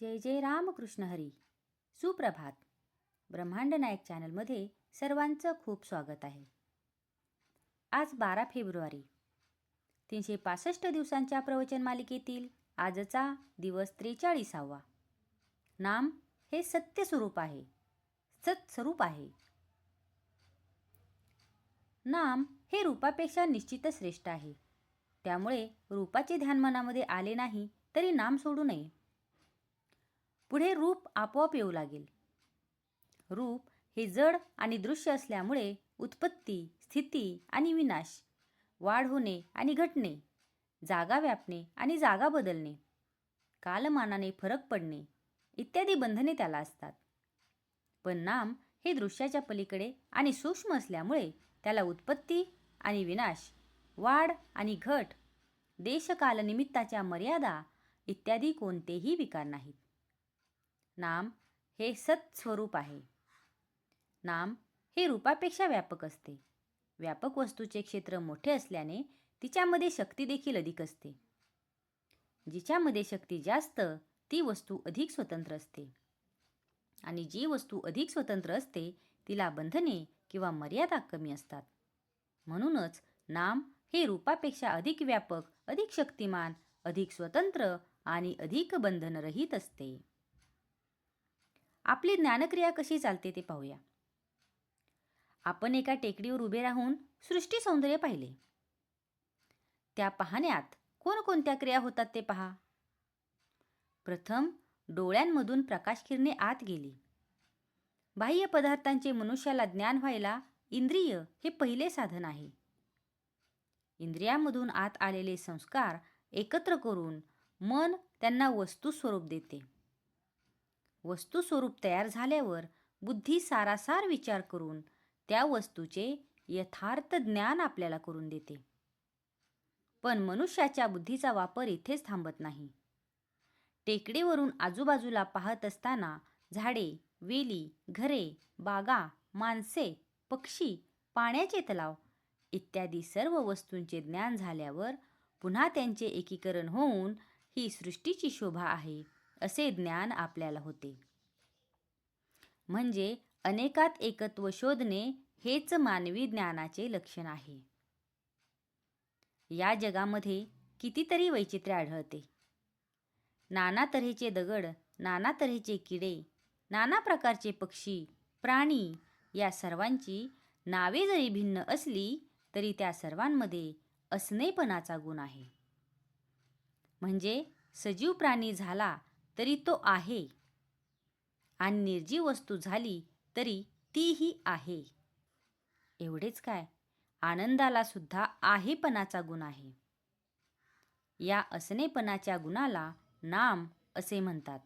जय जय रामकृष्ण हरी. सुप्रभात. ब्रह्मांड नायक चॅनलमध्ये सर्वांचं खूप स्वागत आहे. आज बारा फेब्रुवारी. तीनशे पासष्ट दिवसांच्या प्रवचन मालिकेतील आजचा दिवस त्रेचाळीसावा. नाम हे सत्य स्वरूप आहे. सत्स्वरूप आहे. नाम हे रूपापेक्षा निश्चितच श्रेष्ठ आहे. त्यामुळे रूपाचे ध्यान मनामध्ये आले नाही तरी नाम सोडू नये. पुढे रूप आपोआप येऊ लागेल. रूप हे जड आणि दृश्य असल्यामुळे उत्पत्ती स्थिती आणि विनाश वाढ होणे आणि घटणे जागा व्यापणे आणि जागा बदलणे कालमानाने फरक पडणे इत्यादी बंधने त्याला असतात. पण नाम हे दृश्याच्या पलीकडे आणि सूक्ष्म असल्यामुळे त्याला उत्पत्ती आणि विनाश वाढ आणि घट देशकालनिमित्ताच्या मर्यादा इत्यादी कोणतेही विकार नाहीत. नाम हे सत्स्वरूप आहे. नाम हे रूपापेक्षा व्यापक असते. व्यापक वस्तूचे क्षेत्र मोठे असल्याने तिच्यामध्ये शक्ती देखील अधिक असते. जिच्यामध्ये शक्ती जास्त ती वस्तू अधिक स्वतंत्र असते. आणि जी वस्तू अधिक स्वतंत्र असते तिला बंधने किंवा मर्यादा कमी असतात. म्हणूनच नाम हे रूपापेक्षा अधिक व्यापक अधिक शक्तिमान अधिक स्वतंत्र आणि अधिक बंधनरहित असते. आपली ज्ञानक्रिया कशी चालते ते पाहूया. आपण एका टेकडीवर उभे राहून सृष्टी सौंदर्य पाहिले. त्या पाहण्यात कोणकोणत्या क्रिया होतात ते पहा. प्रथम डोळ्यांमधून प्रकाश किरणे आत गेली. बाह्य पदार्थांचे मनुष्याला ज्ञान व्हायला इंद्रिय हे पहिले साधन आहे. इंद्रियामधून आत आलेले संस्कार एकत्र करून मन त्यांना वस्तू स्वरूप देते. वस्तुस्वरूप तयार झाल्यावर बुद्धी सारासार विचार करून त्या वस्तूचे यथार्थ ज्ञान आपल्याला करून देते. पण मनुष्याच्या बुद्धीचा वापर इथेच थांबत नाही. टेकडीवरून आजूबाजूला पाहत असताना झाडे वेली घरे बागा माणसे पक्षी पाण्याचे तलाव इत्यादी सर्व वस्तूंचे ज्ञान झाल्यावर पुन्हा त्यांचे एकीकरण होऊन ही सृष्टीची शोभा आहे. असे ज्ञान आपल्याला होते. म्हणजे अनेकात एकत्व शोधणे हेच मानवी ज्ञानाचे लक्षण आहे. या जगामध्ये कितीतरी वैचित्र्य आढळते. नाना तऱ्हेचे दगड नाना तऱ्हेचे किडे नाना प्रकारचे पक्षी प्राणी या सर्वांची नावे जरी भिन्न असली तरी त्या सर्वांमध्ये असणेपणाचा गुण आहे. म्हणजे सजीव प्राणी झाला तरी तो आहे. आणि निर्जीव वस्तू झाली तरी तीही आहे. एवढेच काय? आनंदाला सुद्धा आहेपणाचा गुण आहे. या असणेपणाच्या गुणाला नाम असे म्हणतात.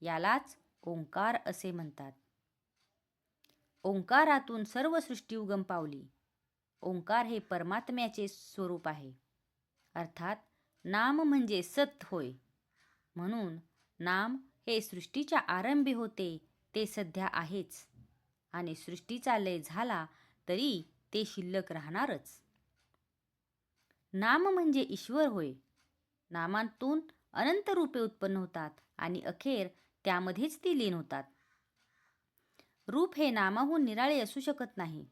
यालाच ओंकार असे म्हणतात. ओंकारातून सर्व सृष्टी उगम पावली ओंकार हे परमात्म्याचे स्वरूप आहे. अर्थात नाम म्हणजे सत होय. म्हणून नाम हे सृष्टीच्या आरंभी होते ते सध्या आहेच. आणि सृष्टीचा लय झाला तरी ते शिल्लक राहणारच. नाम म्हणजे ईश्वर होय. नामांतून अनंत रूपे उत्पन्न होतात आणि अखेर त्यामध्येच ती लीन होतात. रूप हे नामाहून निराळे असू शकत नाही.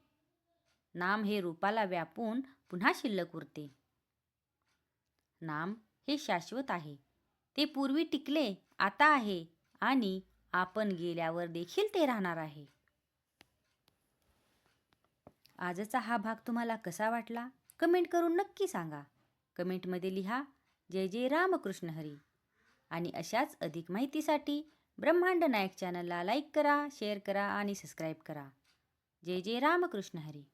नाम हे रूपाला व्यापून पुन्हा शिल्लक उरते. नाम हे शाश्वत आहे. ते पूर्वी टिकले आता आहे आणि आपण गेल्यावर देखील ते राहणार आहे. आजचा हा भाग तुम्हाला कसा वाटला? कमेंट करून नक्की सांगा. कमेंटमध्ये लिहा जय जय रामकृष्ण हरी. आणि अशाच अधिक माहितीसाठी ब्रह्मांड नायक चॅनलला लाईक करा शेअर करा आणि सबस्क्राईब करा. जय जय रामकृष्ण हरी.